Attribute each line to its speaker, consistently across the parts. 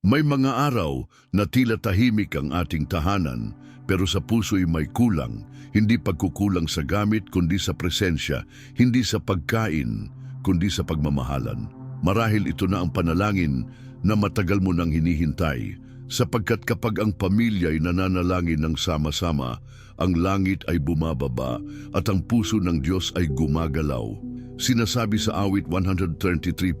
Speaker 1: May mga araw na tila tahimik ang ating tahanan, pero sa puso'y may kulang, hindi pagkukulang sa gamit kundi sa presensya, hindi sa pagkain kundi sa pagmamahalan. Marahil ito na ang panalangin na matagal mo nang hinihintay, sapagkat kapag ang pamilya'y nananalangin ng sama-sama, ang langit ay bumababa at ang puso ng Diyos ay gumagalaw. Sinasabi sa awit 133.1,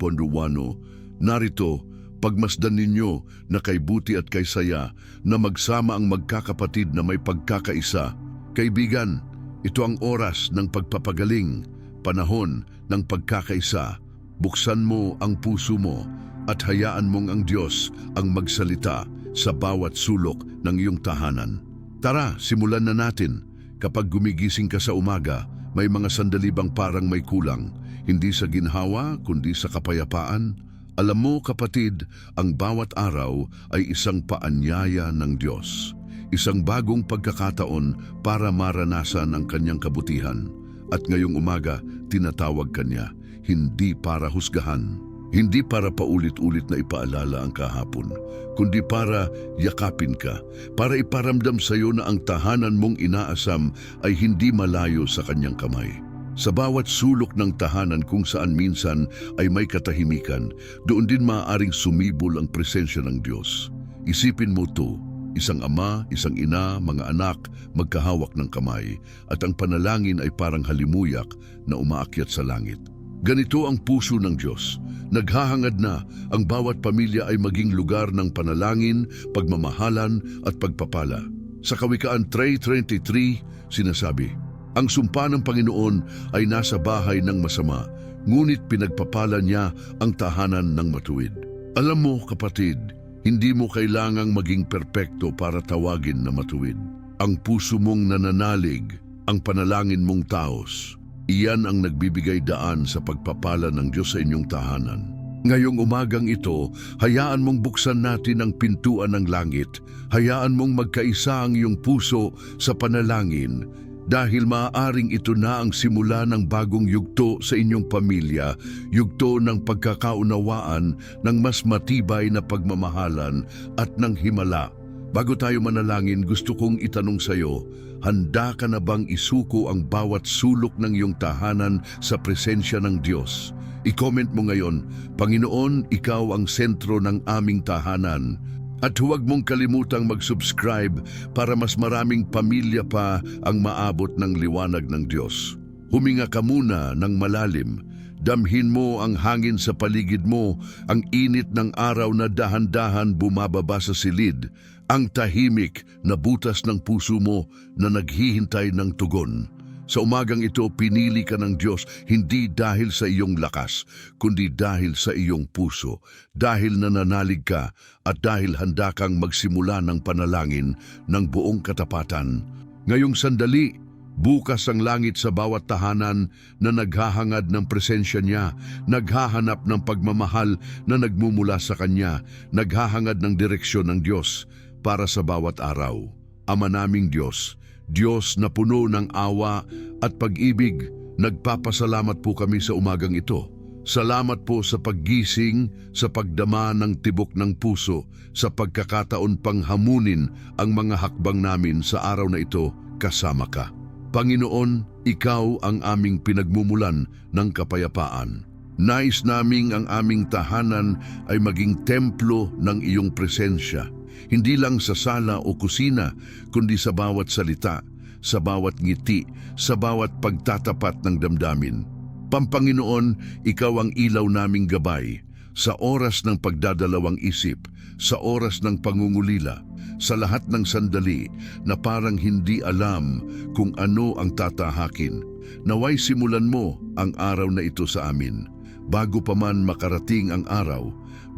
Speaker 1: Narito, pagmasdan ninyo na kay buti at kay saya na magsama ang magkakapatid na may pagkakaisa. Kaibigan, ito ang oras ng pagpapagaling, panahon ng pagkakaisa. Buksan mo ang puso mo at hayaan mong ang Diyos ang magsalita sa bawat sulok ng iyong tahanan. Tara, simulan na natin. Kapag gumigising ka sa umaga, may mga sandali bang parang may kulang, hindi sa ginhawa kundi sa kapayapaan. Alam mo kapatid, ang bawat araw ay isang paanyaya ng Diyos. Isang bagong pagkakataon para maranasan ang kanyang kabutihan. At ngayong umaga, tinatawag kanya, hindi para husgahan, hindi para paulit-ulit na ipaalala ang kahapon, kundi para yakapin ka, para iparamdam sa iyo na ang tahanan mong inaasam ay hindi malayo sa kanyang kamay. Sa bawat sulok ng tahanan kung saan minsan ay may katahimikan, doon din maaaring sumibol ang presensya ng Diyos. Isipin mo to, isang ama, isang ina, mga anak, magkahawak ng kamay, at ang panalangin ay parang halimuyak na umaakyat sa langit. Ganito ang puso ng Diyos. Naghahangad na ang bawat pamilya ay maging lugar ng panalangin, pagmamahalan at pagpapala. Sa Kawikaan 3.23, sinasabi, Ang sumpa ng Panginoon ay nasa bahay ng masama, ngunit pinagpapala niya ang tahanan ng matuwid. Alam mo, kapatid, hindi mo kailangang maging perpekto para tawagin na matuwid. Ang puso mong nananalig, ang panalangin mong taos, iyan ang nagbibigay daan sa pagpapala ng Diyos sa inyong tahanan. Ngayong umagang ito, hayaan mong buksan natin ang pintuan ng langit. Hayaan mong magkaisa ang iyong puso sa panalangin dahil maaaring ito na ang simula ng bagong yugto sa inyong pamilya, yugto ng pagkakaunawaan ng mas matibay na pagmamahalan at ng himala. Bago tayo manalangin, gusto kong itanong sa iyo, handa ka na bang isuko ang bawat sulok ng iyong tahanan sa presensya ng Diyos? I-comment mo ngayon, Panginoon, ikaw ang sentro ng aming tahanan. At huwag mong kalimutang mag-subscribe para mas maraming pamilya pa ang maabot ng liwanag ng Diyos. Huminga ka muna ng malalim. Damhin mo ang hangin sa paligid mo, ang init ng araw na dahan-dahan bumababa sa silid, ang tahimik na butas ng puso mo na naghihintay ng tugon. Sa umagang ito, pinili ka ng Diyos hindi dahil sa iyong lakas, kundi dahil sa iyong puso, dahil nananalig ka at dahil handa kang magsimula ng panalangin ng buong katapatan. Ngayong sandali, bukas ang langit sa bawat tahanan na naghahangad ng presensya niya, naghahanap ng pagmamahal na nagmumula sa Kanya, naghahangad ng direksyon ng Diyos para sa bawat araw. Ama naming Diyos, Diyos na puno ng awa at pag-ibig, nagpapasalamat po kami sa umagang ito. Salamat po sa paggising, sa pagdama ng tibok ng puso, sa pagkakataon pang hamunin ang mga hakbang namin sa araw na ito kasama ka. Panginoon, Ikaw ang aming pinagmumulan ng kapayapaan. Nais naming ang aming tahanan ay maging templo ng iyong presensya hindi lang sa sala o kusina, kundi sa bawat salita, sa bawat ngiti, sa bawat pagtatapat ng damdamin. Pampanginoon, ikaw ang ilaw naming gabay, sa oras ng pagdadalawang isip, sa oras ng pangungulila, sa lahat ng sandali na parang hindi alam kung ano ang tatahakin. Naway simulan mo ang araw na ito sa amin. Bago pa man makarating ang araw,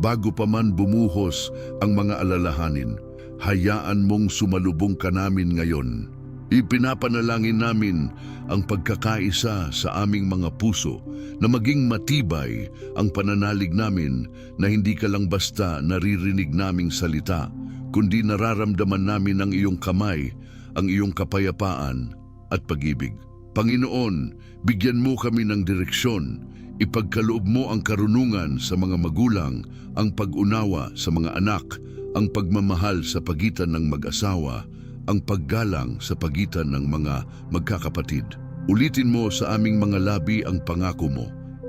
Speaker 1: bago pa man bumuhos ang mga alalahanin, hayaan mong sumalubong ka namin ngayon. Ipinapanalangin namin ang pagkakaisa sa aming mga puso na maging matibay ang pananalig namin na hindi ka lang basta naririnig naming salita, kundi nararamdaman namin ang iyong kamay, ang iyong kapayapaan at pag-ibig. Panginoon, bigyan mo kami ng direksyon. Ipagkaloob mo ang karunungan sa mga magulang, ang pag-unawa sa mga anak, ang pagmamahal sa pagitan ng mag-asawa, ang paggalang sa pagitan ng mga magkakapatid. Ulitin mo sa aming mga labi ang pangako mo.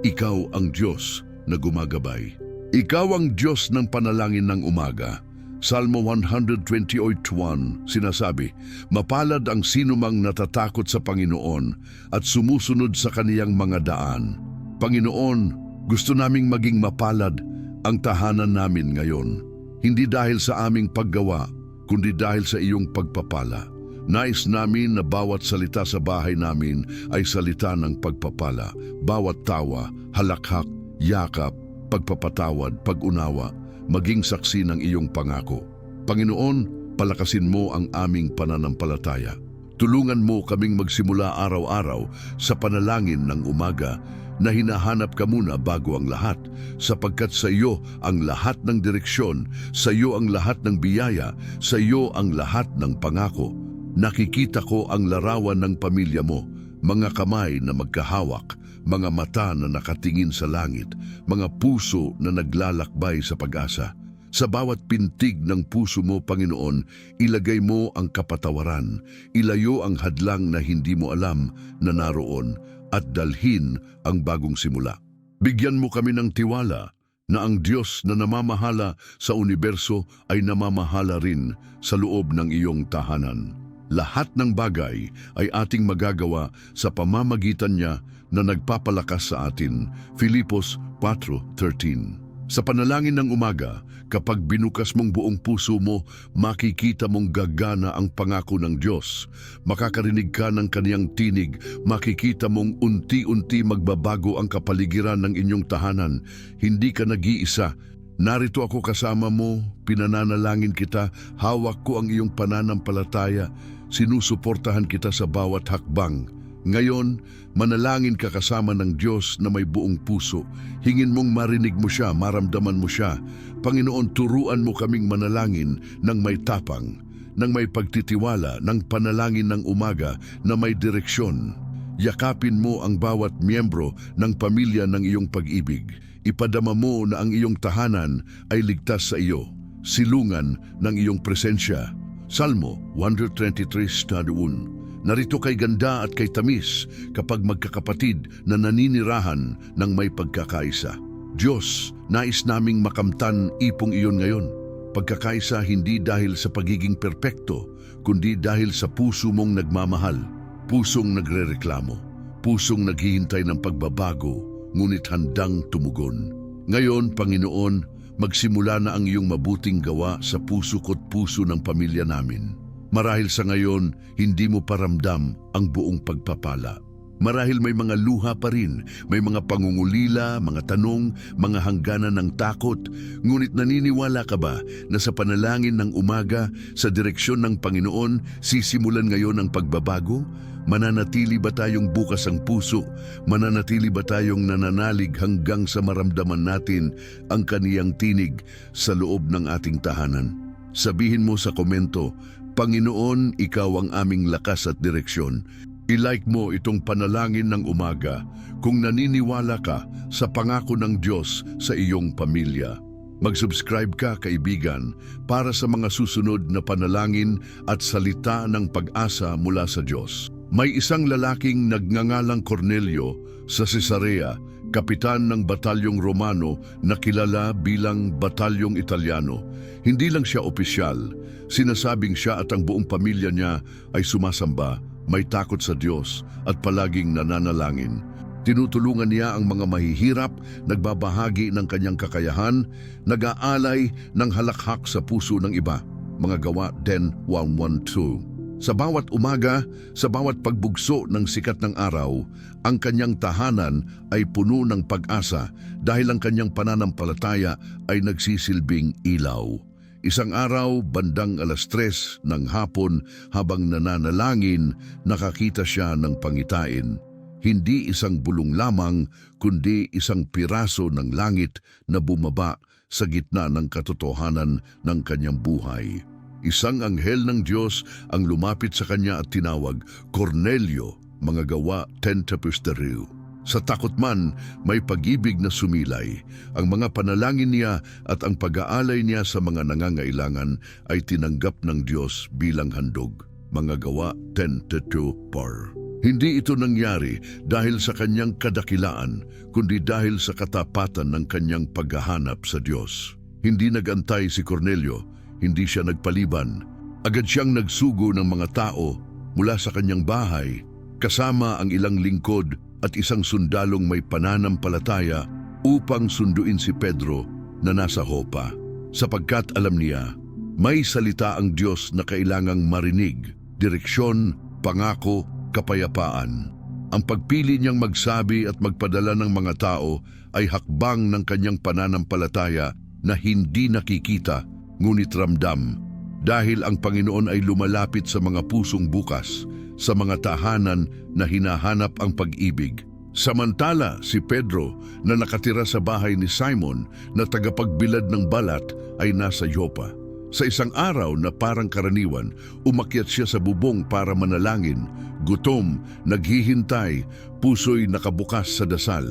Speaker 1: Ikaw ang Diyos na gumagabay. Ikaw ang Diyos ng panalangin ng umaga. Salmo 128.1 sinasabi, Mapalad ang sinumang natatakot sa Panginoon at sumusunod sa kaniyang mga daan. Panginoon, gusto naming maging mapalad ang tahanan namin ngayon. Hindi dahil sa aming paggawa, kundi dahil sa iyong pagpapala. Nais namin na bawat salita sa bahay namin ay salita ng pagpapala. Bawat tawa, halakhak, yakap, pagpapatawad, pag-unawa, maging saksi ng iyong pangako. Panginoon, palakasin mo ang aming pananampalataya. Tulungan mo kaming magsimula araw-araw sa panalangin ng umaga na hinahanap ka muna bago ang lahat sapagkat sa iyo ang lahat ng direksyon, sa iyo ang lahat ng biyaya, sa iyo ang lahat ng pangako. Nakikita ko ang larawan ng pamilya mo, mga kamay na magkahawak, mga mata na nakatingin sa langit, mga puso na naglalakbay sa pag-asa. Sa bawat pintig ng puso mo, Panginoon, ilagay mo ang kapatawaran, ilayo ang hadlang na hindi mo alam na naroon, at dalhin ang bagong simula. Bigyan mo kami ng tiwala na ang Diyos na namamahala sa universo ay namamahala rin sa loob ng iyong tahanan. Lahat ng bagay ay ating magagawa sa pamamagitan niya na nagpapalakas sa atin. Filipos 4.13 Sa panalangin ng umaga, kapag binukas mong buong puso mo, makikita mong gagana ang pangako ng Diyos. Makakarinig ka ng kaniyang tinig, makikita mong unti-unti magbabago ang kapaligiran ng inyong tahanan. Hindi ka nag-iisa, Narito ako kasama mo, pinananalangin kita, hawak ko ang iyong pananampalataya, sinusuportahan kita sa bawat hakbang. Ngayon, manalangin ka kasama ng Diyos na may buong puso. Hingin mong marinig mo siya, maramdaman mo siya. Panginoon, turuan mo kaming manalangin ng may tapang, ng may pagtitiwala, ng panalangin ng umaga na may direksyon. Yakapin mo ang bawat miyembro ng pamilya ng iyong pag-ibig. Ipadama mo na ang iyong tahanan ay ligtas sa iyo, silungan ng iyong presensya. Salmo 123.1 Narito kay ganda at kay tamis kapag magkakapatid na naninirahan ng may pagkakaisa. Diyos, nais naming makamtan ipong iyon ngayon. Pagkakaisa hindi dahil sa pagiging perpekto, kundi dahil sa puso mong nagmamahal, pusong nagrereklamo, pusong naghihintay ng pagbabago, ngunit handang tumugon. Ngayon, Panginoon, magsimula na ang iyong mabuting gawa sa puso ko't puso ng pamilya namin. Marahil sa ngayon, hindi mo paramdam ang buong pagpapala. Marahil may mga luha pa rin, may mga pangungulila, mga tanong, mga hangganan ng takot, ngunit naniniwala ka ba na sa panalangin ng umaga, sa direksyon ng Panginoon, sisimulan ngayon ang pagbabago? Mananatili ba tayong bukas ang puso? Mananatili ba tayong nananalig hanggang sa maramdaman natin ang kaniyang tinig sa loob ng ating tahanan? Sabihin mo sa komento, Panginoon, Ikaw ang aming lakas at direksyon. I-like mo itong panalangin ng umaga kung naniniwala ka sa pangako ng Diyos sa iyong pamilya. Mag-subscribe ka, kaibigan, para sa mga susunod na panalangin at salita ng pag-asa mula sa Diyos. May isang lalaking nagngangalang Cornelio sa Cesarea, kapitan ng batalyong Romano na kilala bilang batalyong Italiano. Hindi lang siya opisyal, sinasabing siya at ang buong pamilya niya ay sumasamba, may takot sa Diyos at palaging nananalangin. Tinutulungan niya ang mga mahihirap, nagbabahagi ng kanyang kakayahan, nag-aalay ng halakhak sa puso ng iba. Mga gawa 10.112 Sa bawat umaga, sa bawat pagbugso ng sikat ng araw, ang kanyang tahanan ay puno ng pag-asa dahil ang kanyang pananampalataya ay nagsisilbing ilaw. Isang araw, bandang alas tres ng hapon habang nananalangin, nakakita siya ng pangitain. Hindi isang bulong lamang, kundi isang piraso ng langit na bumaba sa gitna ng katotohanan ng kanyang buhay. Isang anghel ng Diyos ang lumapit sa kanya at tinawag, Cornelio, mga gawa 10 tapos dariw. Sa takot man, may pag-ibig na sumilay. Ang mga panalangin niya at ang pag-aalay niya sa mga nangangailangan ay tinanggap ng Diyos bilang handog. Mga gawa 10.2 par. Hindi ito nangyari dahil sa kanyang kadakilaan, kundi dahil sa katapatan ng kanyang paghahanap sa Diyos. Hindi nagantay si Cornelio, hindi siya nagpaliban. Agad siyang nagsugo ng mga tao mula sa kanyang bahay, kasama ang ilang lingkod at isang sundalong may pananampalataya upang sunduin si Pedro na nasa hopa. Sapagkat alam niya, may salita ang Diyos na kailangang marinig, direksyon, pangako, kapayapaan. Ang pagpili niyang magsabi at magpadala ng mga tao ay hakbang ng kanyang pananampalataya na hindi nakikita ngunit ramdam dahil ang Panginoon ay lumalapit sa mga pusong bukas, sa mga tahanan na hinahanap ang pag-ibig. Samantala, si Pedro na nakatira sa bahay ni Simon na tagapagbilad ng balat ay nasa Yopa. Sa isang araw na parang karaniwan, umakyat siya sa bubong para manalangin. Gutom, naghihintay, puso'y nakabukas sa dasal.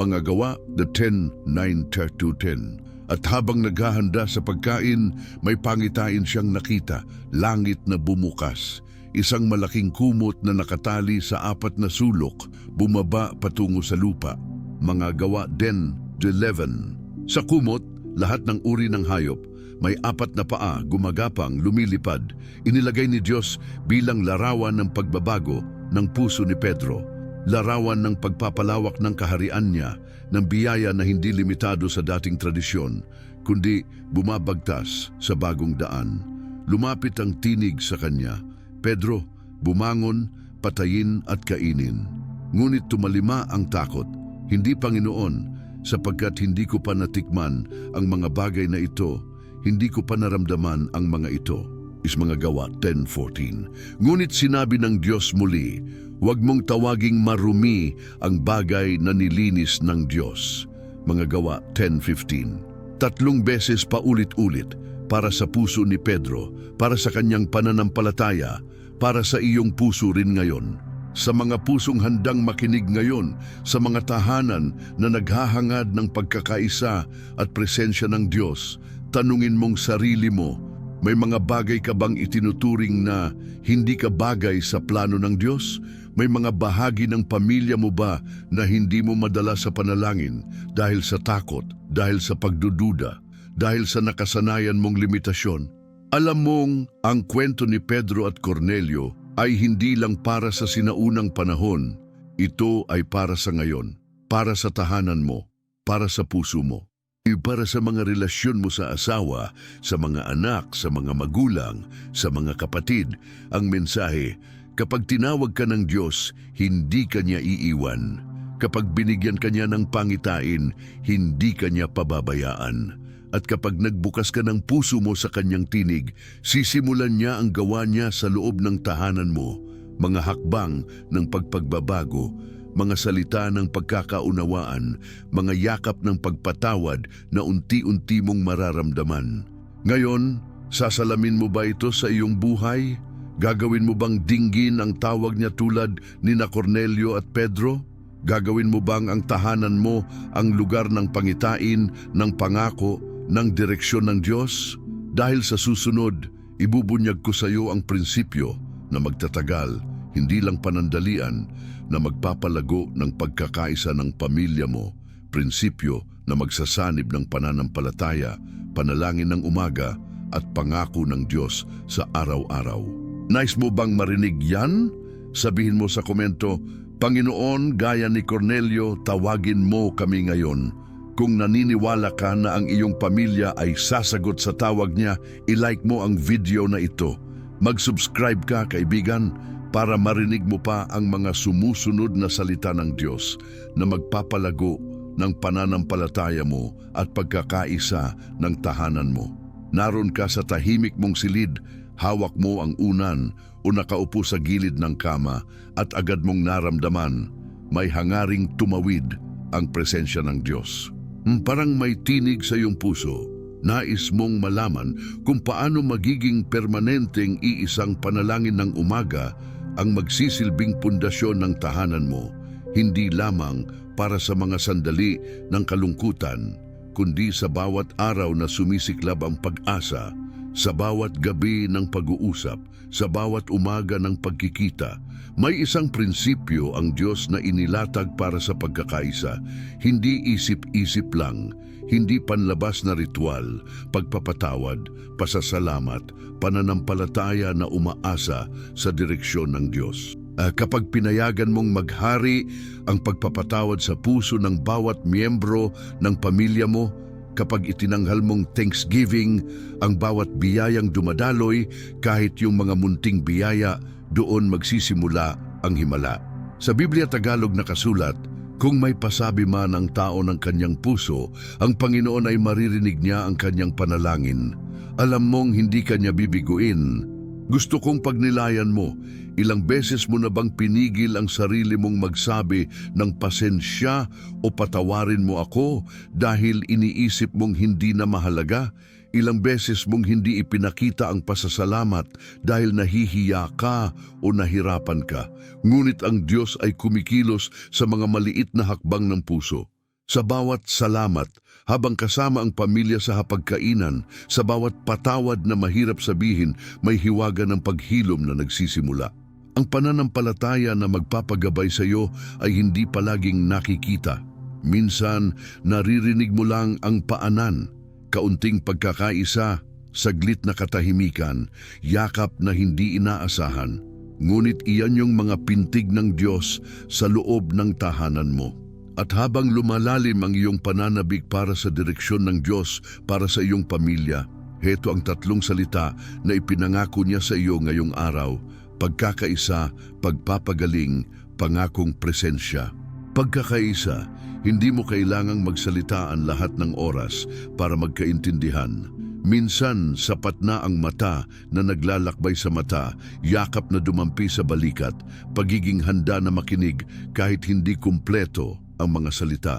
Speaker 1: Mga gawa, the 10, 9, 10. At habang naghahanda sa pagkain, may pangitain siyang nakita, langit na bumukas. Isang malaking kumot na nakatali sa apat na sulok, bumaba patungo sa lupa. Mga gawa den 11. Sa kumot, lahat ng uri ng hayop, may apat na paa, gumagapang, lumilipad. Inilagay ni Diyos bilang larawan ng pagbabago ng puso ni Pedro. Larawan ng pagpapalawak ng kaharian niya, ng biyaya na hindi limitado sa dating tradisyon, kundi bumabagtas sa bagong daan. Lumapit ang tinig sa kanya, Pedro, bumangon, patayin at kainin. Ngunit tumalima ang takot, hindi Panginoon, sapagkat hindi ko pa natikman ang mga bagay na ito, hindi ko pa naramdaman ang mga ito. Is mga gawa 10.14. Ngunit sinabi ng Diyos muli, huwag mong tawaging marumi ang bagay na nilinis ng Diyos. Mga gawa 10.15. Tatlong beses pa ulit-ulit para sa puso ni Pedro, para sa kanyang pananampalataya, para sa iyong puso rin ngayon. Sa mga pusong handang makinig ngayon, sa mga tahanan na naghahangad ng pagkakaisa at presensya ng Diyos, tanungin mong sarili mo, may mga bagay ka bang itinuturing na hindi ka bagay sa plano ng Diyos? May mga bahagi ng pamilya mo ba na hindi mo madala sa panalangin dahil sa takot, dahil sa pagdududa, dahil sa nakasanayan mong limitasyon? Alam mong ang kwento ni Pedro at Cornelio ay hindi lang para sa sinaunang panahon, ito ay para sa ngayon, para sa tahanan mo, para sa puso mo. E para sa mga relasyon mo sa asawa, sa mga anak, sa mga magulang, sa mga kapatid, ang mensahe, kapag tinawag ka ng Diyos, hindi ka niya iiwan. Kapag binigyan ka niya ng pangitain, hindi ka niya pababayaan. At kapag nagbukas ka ng puso mo sa kanyang tinig, sisimulan niya ang gawa niya sa loob ng tahanan mo, mga hakbang ng pagpagbabago, mga salita ng pagkakaunawaan, mga yakap ng pagpatawad na unti-unti mong mararamdaman. Ngayon, sasalamin mo ba ito sa iyong buhay? Gagawin mo bang dinggin ang tawag niya tulad ni na Cornelio at Pedro? Gagawin mo bang ang tahanan mo ang lugar ng pangitain, ng pangako, ng direksyon ng Diyos? Dahil sa susunod, ibubunyag ko sa iyo ang prinsipyo na magtatagal, hindi lang panandalian, na magpapalago ng pagkakaisa ng pamilya mo, prinsipyo na magsasanib ng pananampalataya, panalangin ng umaga at pangako ng Diyos sa araw-araw. Nice mo bang marinig yan? Sabihin mo sa komento, Panginoon, gaya ni Cornelio, tawagin mo kami ngayon. Kung naniniwala ka na ang iyong pamilya ay sasagot sa tawag niya, ilike mo ang video na ito. Mag-subscribe ka, kaibigan, para marinig mo pa ang mga sumusunod na salita ng Diyos na magpapalago ng pananampalataya mo at pagkakaisa ng tahanan mo. Naroon ka sa tahimik mong silid, hawak mo ang unan o nakaupo sa gilid ng kama at agad mong naramdaman may hangaring tumawid ang presensya ng Diyos. Hmm, Parang may tinig sa iyong puso. Nais mong malaman kung paano magiging permanenteng iisang panalangin ng umaga ang magsisilbing pundasyon ng tahanan mo, hindi lamang para sa mga sandali ng kalungkutan, kundi sa bawat araw na sumisiklab ang pag-asa, sa bawat gabi ng pag-uusap, sa bawat umaga ng pagkikita, may isang prinsipyo ang Diyos na inilatag para sa pagkakaisa, hindi isip-isip lang, hindi panlabas na ritual, pagpapatawad, pasasalamat, pananampalataya na umaasa sa direksyon ng Diyos. Ah, kapag pinayagan mong maghari ang pagpapatawad sa puso ng bawat miyembro ng pamilya mo, kapag itinanghal mong thanksgiving ang bawat biyayang dumadaloy kahit yung mga munting biyaya, doon magsisimula ang himala. Sa Biblia Tagalog nakasulat, kung may pasabi man ang tao ng kanyang puso, ang Panginoon ay maririnig niya ang kanyang panalangin. Alam mong hindi kanya bibiguin. Gusto kong pagnilayan mo, ilang beses mo na bang pinigil ang sarili mong magsabi ng pasensya o patawarin mo ako dahil iniisip mong hindi na mahalaga? Ilang beses mong hindi ipinakita ang pasasalamat dahil nahihiya ka o nahirapan ka. Ngunit ang Diyos ay kumikilos sa mga maliit na hakbang ng puso. Sa bawat salamat, habang kasama ang pamilya sa hapagkainan, sa bawat patawad na mahirap sabihin, may hiwaga ng paghilom na nagsisimula. Ang pananampalataya na magpapagabay sa iyo ay hindi palaging nakikita. Minsan, naririnig mo lang ang paanan, kaunting pagkakaisa, saglit na katahimikan, yakap na hindi inaasahan. Ngunit iyan yung mga pintig ng Diyos sa loob ng tahanan mo. At habang lumalalim ang iyong pananabik para sa direksyon ng Diyos para sa iyong pamilya, heto ang tatlong salita na ipinangako niya sa iyo ngayong araw, pagkakaisa, pagpapagaling, pangakong presensya. Pagkakaisa, hindi mo kailangang magsalitaan lahat ng oras para magkaintindihan. Minsan, sapat na ang mata na naglalakbay sa mata, yakap na dumampi sa balikat, pagiging handa na makinig kahit hindi kumpleto ang mga salita.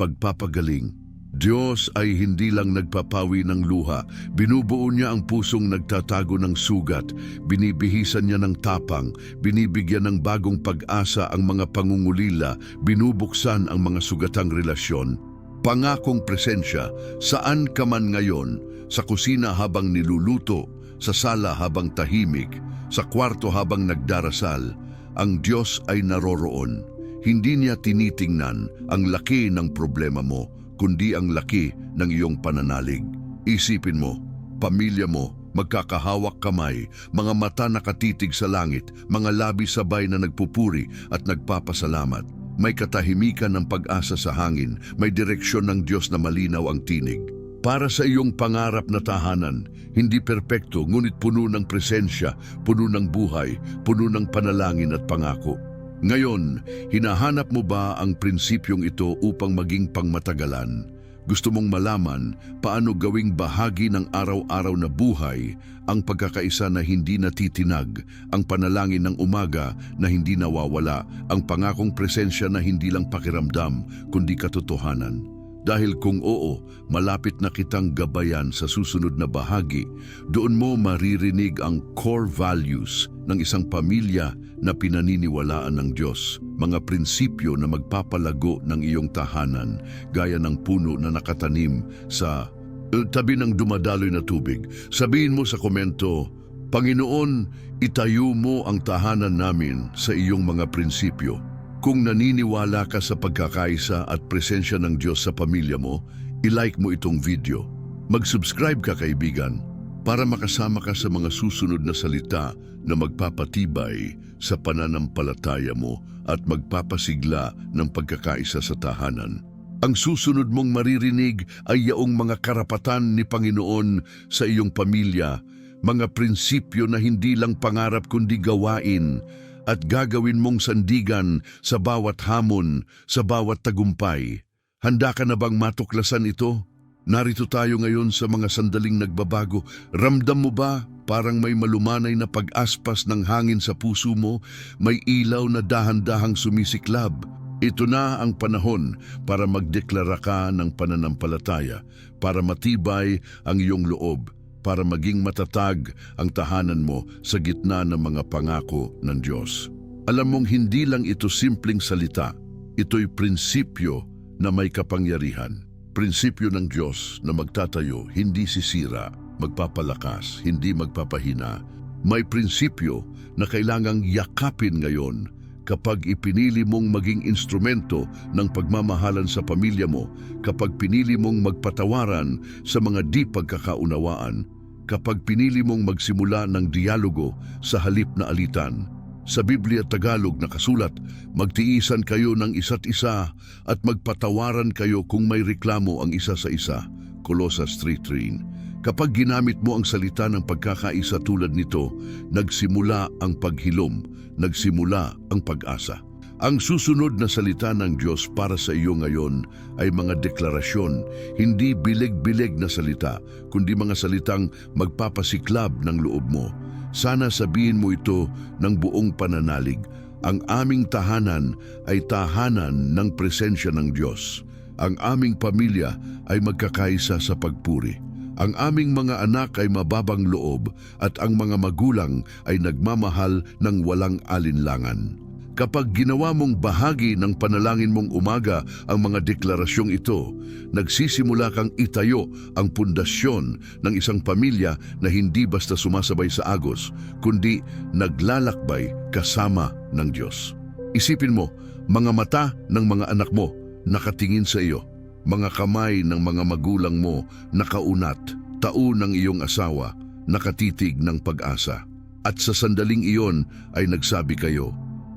Speaker 1: Pagpapagaling. Diyos ay hindi lang nagpapawi ng luha, binubuo niya ang pusong nagtatago ng sugat, binibihisan niya ng tapang, binibigyan ng bagong pag-asa ang mga pangungulila, binubuksan ang mga sugatang relasyon. Pangakong presensya, saan ka man ngayon, sa kusina habang niluluto, sa sala habang tahimik, sa kwarto habang nagdarasal, ang Diyos ay naroroon. Hindi niya tinitingnan ang laki ng problema mo, kundi ang laki ng iyong pananalig. Isipin mo, pamilya mo, magkakahawak kamay, mga mata nakatitig sa langit, mga labi sabay na nagpupuri at nagpapasalamat. May katahimikan ng pag-asa sa hangin, may direksyon ng Diyos na malinaw ang tinig. Para sa iyong pangarap na tahanan, hindi perpekto ngunit puno ng presensya, puno ng buhay, puno ng panalangin at pangako. Ngayon, hinahanap mo ba ang prinsipyong ito upang maging pangmatagalan? Gusto mong malaman paano gawing bahagi ng araw-araw na buhay ang pagkakaisa na hindi natitinag, ang panalangin ng umaga na hindi nawawala, ang pangakong presensya na hindi lang pakiramdam kundi katotohanan. Dahil kung oo, malapit na kitang gabayan sa susunod na bahagi, doon mo maririnig ang core values ng isang pamilya na pinaniniwalaan ng Diyos, mga prinsipyo na magpapalago ng iyong tahanan gaya ng puno na nakatanim sa eh, tabi ng dumadaloy na tubig. Sabihin mo sa komento, Panginoon, itayo mo ang tahanan namin sa iyong mga prinsipyo. Kung naniniwala ka sa pagkakaisa at presensya ng Diyos sa pamilya mo, ilike mo itong video. Mag-subscribe ka kaibigan para makasama ka sa mga susunod na salita na magpapatibay sa pananampalataya mo at magpapasigla ng pagkakaisa sa tahanan. Ang susunod mong maririnig ay yaong mga karapatan ni Panginoon sa iyong pamilya, mga prinsipyo na hindi lang pangarap kundi gawain, at gagawin mong sandigan sa bawat hamon, sa bawat tagumpay. Handa ka na bang matuklasan ito? Narito tayo ngayon sa mga sandaling nagbabago. Ramdam mo ba parang may malumanay na pag-aspas ng hangin sa puso mo? May ilaw na dahan-dahang sumisiklab? Ito na ang panahon para magdeklara ka ng pananampalataya, para matibay ang iyong loob. para maging matatag ang tahanan mo sa gitna ng mga pangako ng Diyos. Alam mong hindi lang ito simpleng salita, ito'y prinsipyo na may kapangyarihan. Prinsipyo ng Diyos na magtatayo, hindi sisira, magpapalakas, hindi magpapahina. May prinsipyo na kailangang yakapin ngayon kapag ipinili mong maging instrumento ng pagmamahalan sa pamilya mo, kapag pinili mong magpatawaran sa mga di pagkakaunawaan, kapag pinili mong magsimula ng dialogo sa halip na alitan. Sa Biblia Tagalog na kasulat, magtiisan kayo ng isa't isa at magpatawaran kayo kung may reklamo ang isa sa isa. Colossus 3.3 Kapag ginamit mo ang salita ng pagkakaisa tulad nito, nagsimula ang paghilom, nagsimula ang pag-asa. Ang susunod na salita ng Diyos para sa iyo ngayon ay mga deklarasyon, hindi bilig-bilig na salita, kundi mga salitang magpapasiklab ng loob mo. Sana sabihin mo ito ng buong pananalig. Ang aming tahanan ay tahanan ng presensya ng Diyos. Ang aming pamilya ay magkakaisa sa pagpuri. Ang aming mga anak ay mababang loob at ang mga magulang ay nagmamahal ng walang alinlangan. Kapag ginawa mong bahagi ng panalangin mong umaga ang mga deklarasyong ito, nagsisimula kang itayo ang pundasyon ng isang pamilya na hindi basta sumasabay sa agos, kundi naglalakbay kasama ng Diyos. Isipin mo, mga mata ng mga anak mo nakatingin sa iyo, mga kamay ng mga magulang mo nakaunat, tao ng iyong asawa nakatitig ng pag-asa. At sa sandaling iyon ay nagsabi kayo,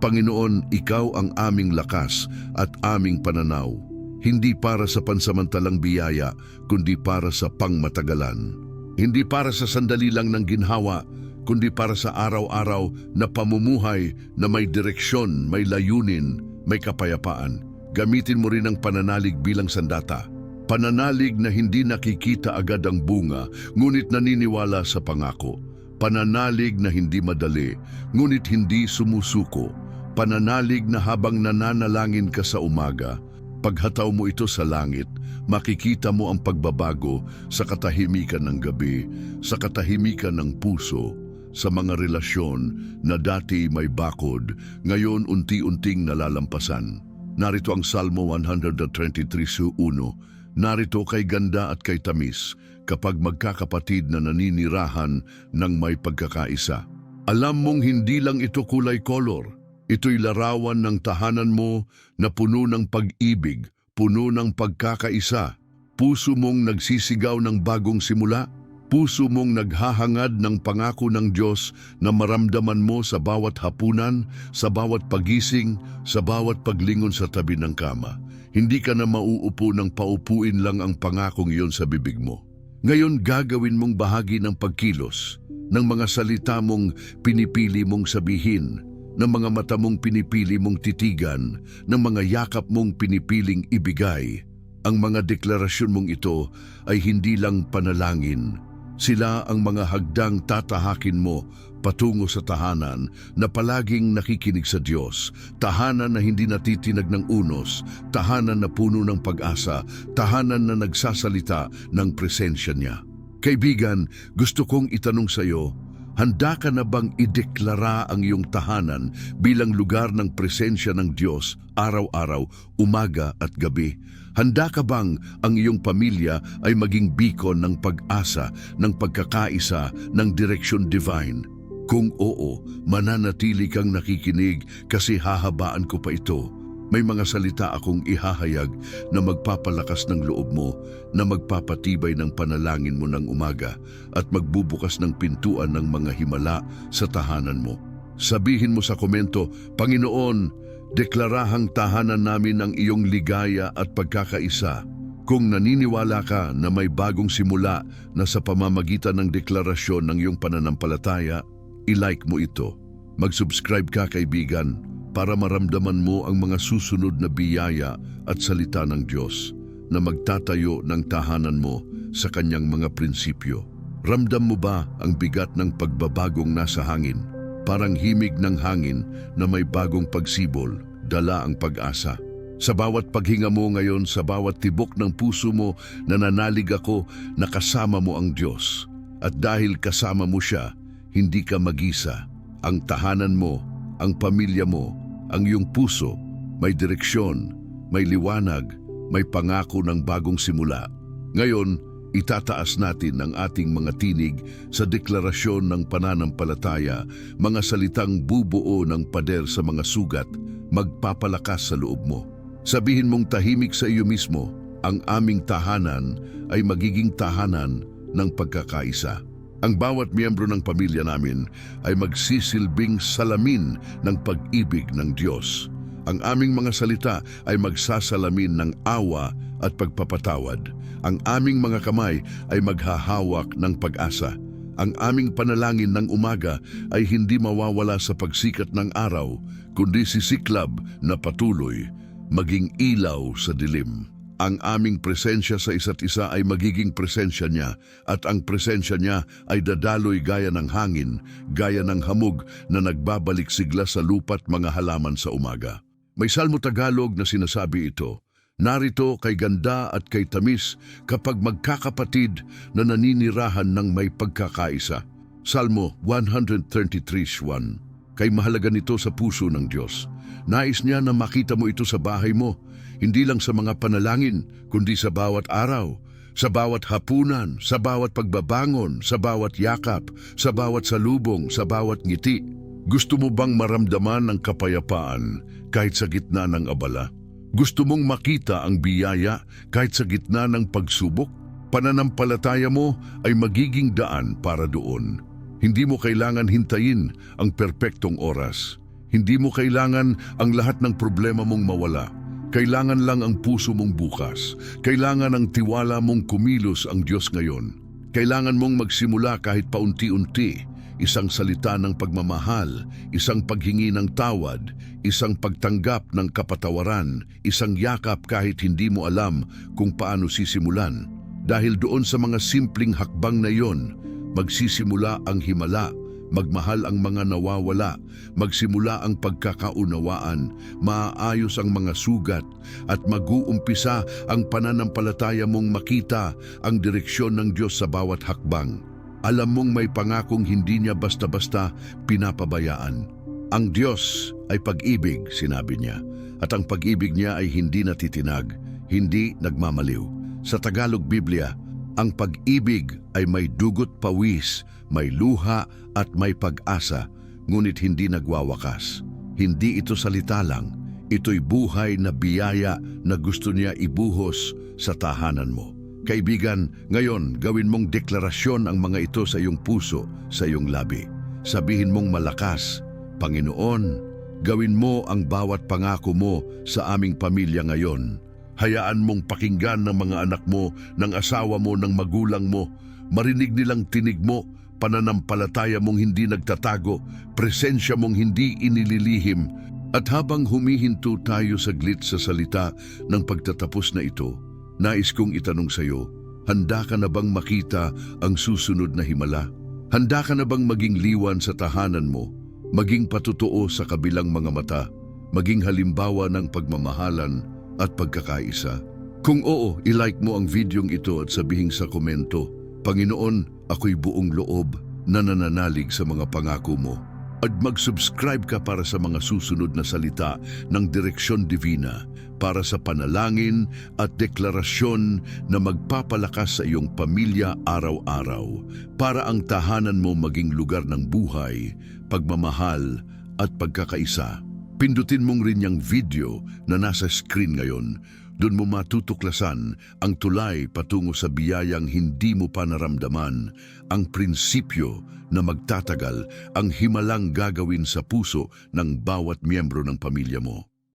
Speaker 1: Panginoon, Ikaw ang aming lakas at aming pananaw, hindi para sa pansamantalang biyaya, kundi para sa pangmatagalan. Hindi para sa sandali lang ng ginhawa, kundi para sa araw-araw na pamumuhay na may direksyon, may layunin, may kapayapaan. Gamitin mo rin ang pananalig bilang sandata. Pananalig na hindi nakikita agad ang bunga, ngunit naniniwala sa pangako. Pananalig na hindi madali, ngunit hindi sumusuko. Pananalig na habang nananalangin ka sa umaga, paghataw mo ito sa langit, makikita mo ang pagbabago sa katahimikan ng gabi, sa katahimikan ng puso, sa mga relasyon na dati may bakod, ngayon unti-unting nalalampasan. Narito ang Salmo 123.1, narito kay ganda at kay tamis, kapag magkakapatid na naninirahan ng may pagkakaisa. Alam mong hindi lang ito kulay kolor, ito'y larawan ng tahanan mo na puno ng pag-ibig, puno ng pagkakaisa. Puso mong nagsisigaw ng bagong simula, puso mong naghahangad ng pangako ng Diyos na maramdaman mo sa bawat hapunan, sa bawat pagising, sa bawat paglingon sa tabi ng kama. Hindi ka na mauupo ng paupuin lang ang pangakong iyon sa bibig mo. Ngayon gagawin mong bahagi ng pagkilos, ng mga salita mong pinipili mong sabihin, ng mga mata mong pinipili mong titigan, ng mga yakap mong pinipiling ibigay. Ang mga deklarasyon mong ito ay hindi lang panalangin. Sila ang mga hagdang tatahakin mo patungo sa tahanan na palaging nakikinig sa Diyos, tahanan na hindi natitinag ng unos, tahanan na puno ng pag-asa, tahanan na nagsasalita ng presensya niya. Kaibigan, gusto kong itanong sa iyo, handa ka na bang ideklara ang iyong tahanan bilang lugar ng presensya ng Diyos araw-araw, umaga at gabi? Handa ka bang ang iyong pamilya ay maging beacon ng pag-asa, ng pagkakaisa, ng direksyon divine? Kung oo, mananatili kang nakikinig kasi hahabaan ko pa ito. May mga salita akong ihahayag na magpapalakas ng loob mo, na magpapatibay ng panalangin mo ng umaga at magbubukas ng pintuan ng mga himala sa tahanan mo. Sabihin mo sa komento, Panginoon, deklarahang tahanan namin ang iyong ligaya at pagkakaisa. Kung naniniwala ka na may bagong simula na sa pamamagitan ng deklarasyon ng iyong pananampalataya, i-like mo ito. Mag-subscribe ka kaibigan para maramdaman mo ang mga susunod na biyaya at salita ng Diyos na magtatayo ng tahanan mo sa kanyang mga prinsipyo. Ramdam mo ba ang bigat ng pagbabagong nasa hangin? Parang himig ng hangin na may bagong pagsibol, dala ang pag-asa. Sa bawat paghinga mo ngayon, sa bawat tibok ng puso mo, nananalig ako na kasama mo ang Diyos At dahil kasama mo siya, hindi ka magisa. Ang tahanan mo, ang pamilya mo, ang iyong puso, may direksyon, may liwanag, may pangako ng bagong simula. Ngayon, itataas natin ang ating mga tinig sa deklarasyon ng pananampalataya, mga salitang bubuo ng pader sa mga sugat, magpapalakas sa loob mo. Sabihin mong tahimik sa iyo mismo, ang aming tahanan ay magiging tahanan ng pagkakaisa. Ang bawat miyembro ng pamilya namin ay magsisilbing salamin ng pag-ibig ng Diyos. Ang aming mga salita ay magsasalamin ng awa at pagpapatawad. Ang aming mga kamay ay maghahawak ng pag-asa. Ang aming panalangin ng umaga ay hindi mawawala sa pagsikat ng araw, kundi sisiklab na patuloy, maging ilaw sa dilim. Ang aming presensya sa isa't isa ay magiging presensya niya at ang presensya niya ay dadaloy gaya ng hangin, gaya ng hamog na nagbabalik sigla sa lupa't mga halaman sa umaga. May salmo Tagalog na sinasabi ito, Narito kay ganda at kay tamis kapag magkakapatid na naninirahan ng may pagkakaisa. Salmo 133:1 Kay mahalaga nito sa puso ng Diyos. Nais niya na makita mo ito sa bahay mo, hindi lang sa mga panalangin, kundi sa bawat araw, sa bawat hapunan, sa bawat pagbabangon, sa bawat yakap, sa bawat salubong, sa bawat ngiti. Gusto mo bang maramdaman ang kapayapaan kahit sa gitna ng abala? Gusto mong makita ang biyaya kahit sa gitna ng pagsubok? Pananampalataya mo ay magiging daan para doon. Hindi mo kailangan hintayin ang perpektong oras. Hindi mo kailangan ang lahat ng problema mong mawala. Kailangan lang ang puso mong bukas. Kailangan ang tiwala mong kumilos ang Diyos ngayon. Kailangan mong magsimula kahit paunti-unti. Isang salita ng pagmamahal, isang paghingi ng tawad, isang pagtanggap ng kapatawaran, isang yakap kahit hindi mo alam kung paano sisimulan. Dahil doon sa mga simpleng hakbang na yon, magsisimula ang himala, magmahal ang mga nawawala, magsimula ang pagkakaunawaan, maaayos ang mga sugat, at mag-uumpisa ang pananampalataya mong makita ang direksyon ng Diyos sa bawat hakbang. Alam mong may pangakong hindi niya basta-basta pinapabayaan. Ang Diyos ay pag-ibig, sinabi niya, at ang pag-ibig niya ay hindi natitinag, hindi nagmamaliw. Sa Tagalog Biblia, ang pag-ibig ay may dugot pawis, may luha at may pag-asa, ngunit hindi nagwawakas. Hindi ito salita lang, ito'y buhay na biyaya na gusto niya ibuhos sa tahanan mo. Kaibigan, ngayon gawin mong deklarasyon ang mga ito sa iyong puso, sa iyong labi. Sabihin mong malakas, Panginoon, gawin mo ang bawat pangako mo sa aming pamilya ngayon. Hayaan mong pakinggan ng mga anak mo, ng asawa mo, ng magulang mo. Marinig nilang tinig mo, pananampalataya mong hindi nagtatago, presensya mong hindi inililihim. At habang humihinto tayo saglit sa salita ng pagtatapos na ito, nais kong itanong sa iyo, handa ka na bang makita ang susunod na himala? Handa ka na bang maging liwan sa tahanan mo, maging patutuo sa kabilang mga mata, maging halimbawa ng pagmamahalan, at pagkakaisa? Kung oo, ilike mo ang videong ito at sabihin sa komento, Panginoon, ako'y buong loob na nananalig sa mga pangako mo. At mag-subscribe ka para sa mga susunod na salita ng Direksyon Divina para sa panalangin at deklarasyon na magpapalakas sa iyong pamilya araw-araw para ang tahanan mo maging lugar ng buhay, pagmamahal at pagkakaisa. Pindutin mong rin yung video na nasa screen ngayon. Doon mo matutuklasan ang tulay patungo sa biyayang hindi mo pa naramdaman, ang prinsipyo na magtatagal ang himalang gagawin sa puso ng bawat miyembro ng pamilya mo.